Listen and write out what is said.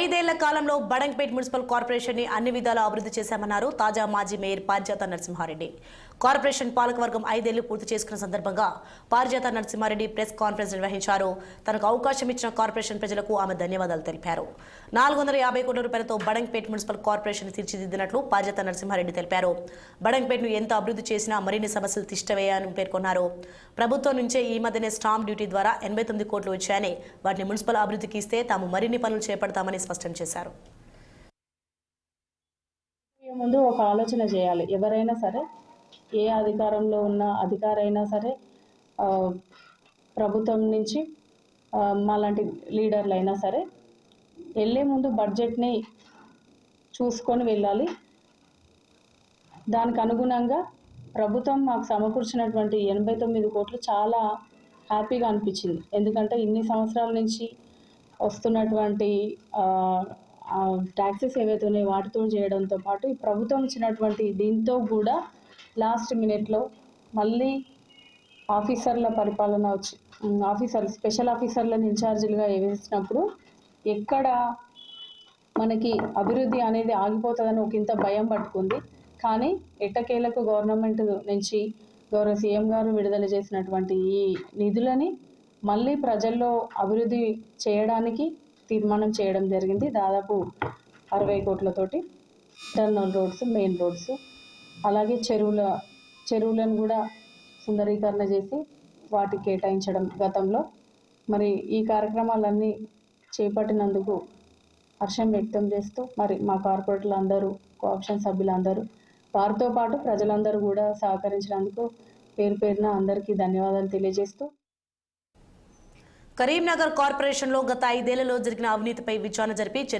ఐదేళ్ళ కాలంలో బడంగ్పేట్ మున్సిపల్ కార్పొరేషన్ని అన్ని విధాలా అభివృద్ధి చేశామన్నారు తాజా మాజీ మేయర్ పారిజాత నరసింహారెడ్డి. కార్పొరేషన్ పాలకవర్గం ఐదేళ్ళు పూర్తి చేసుకున్న సందర్భంగా పారిజాత నరసింహారెడ్డి ప్రెస్ కాన్ఫరెన్స్ నిర్వహించారు. తనకు అవకాశం ఇచ్చిన కార్పొరేషన్ ప్రజలకు ఆమె ధన్యవాదాలు తెలిపారు. నాలుగు వందల యాభై కోట్ల రూపాయలతో బడంగ్పేట్ మున్సిపల్ కార్పొరేషన్ తీర్చిదిద్దినట్లు పారిజాత నరసింహారెడ్డి తెలిపారు. బడంగ్పేట్ను ఎంత అభివృద్ధి చేసినా మరిన్ని సమస్యలు తిష్టవేయాలని పేర్కొన్నారు. ప్రభుత్వం నుంచే ఈ మధ్యనే స్టాంప్ డ్యూటీ ద్వారా ఎనభై తొమ్మిది కోట్లు వచ్చాయని వాటిని మున్సిపల్ అభివృద్ధికి ఇస్తే తాము మరిన్ని పనులు చేపడతామని స్పష్టం చేశారు. ముందు ఒక ఆలోచన చేయాలి. ఎవరైనా సరే ఏ అధికారంలో ఉన్న అధికారైనా సరే ప్రభుత్వం నుంచి మాలాంటి లీడర్లు అయినా సరే వెళ్ళే ముందు బడ్జెట్ని చూసుకొని వెళ్ళాలి. దానికి అనుగుణంగా ప్రభుత్వం మాకు సమకూర్చినటువంటి ఎనభై తొమ్మిది కోట్లు చాలా హ్యాపీగా అనిపించింది. ఎందుకంటే ఇన్ని సంవత్సరాల నుంచి వస్తున్నటువంటి ట్యాక్సెస్ ఏవైతే ఉన్నాయో వాటితో చేయడంతో పాటు ఈ ప్రభుత్వం ఇచ్చినటువంటి దీంతో కూడా లాస్ట్ మినిట్లో మళ్ళీ ఆఫీసర్ల పరిపాలన వచ్చి ఆఫీసర్లు ఆఫీసర్ స్పెషల్ ఆఫీసర్లను ఇన్ఛార్జీలుగా వేసినప్పుడు ఎక్కడ మనకి అభివృద్ధి అనేది ఆగిపోతుందని ఒక ఇంత భయం పట్టుకుంది. కానీ ఎట్టకేలకు గవర్నమెంట్ నుంచి గౌరవ సీఎం గారు విడుదల చేసినటువంటి ఈ నిధులని మళ్ళీ ప్రజల్లో అభివృద్ధి చేయడానికి తీర్మానం చేయడం జరిగింది. దాదాపు అరవై కోట్లతోటి ఇంటర్నల్ రోడ్స్ మెయిన్ రోడ్స్ అలాగే చెరువుల చెరువులను కూడా సుందరీకరణ చేసి వాటికి కేటాయించడం గతంలో. మరి ఈ కార్యక్రమాలన్నీ చేపట్టినందుకు హర్షం వ్యక్తం చేస్తూ మరి మా కార్పొరేటర్లు అందరూ కోఆప్షన్ సభ్యులందరూ వారితో పాటు ప్రజలందరూ కూడా సహకరించినందుకు పేరు పేరున అందరికీ ధన్యవాదాలు తెలియజేస్తూ కరీంనగర్ కార్పొరేషన్లో గత ఐదేళ్ళలో జరిగిన అవినీతిపై విచారణ జరిపి చర్యలు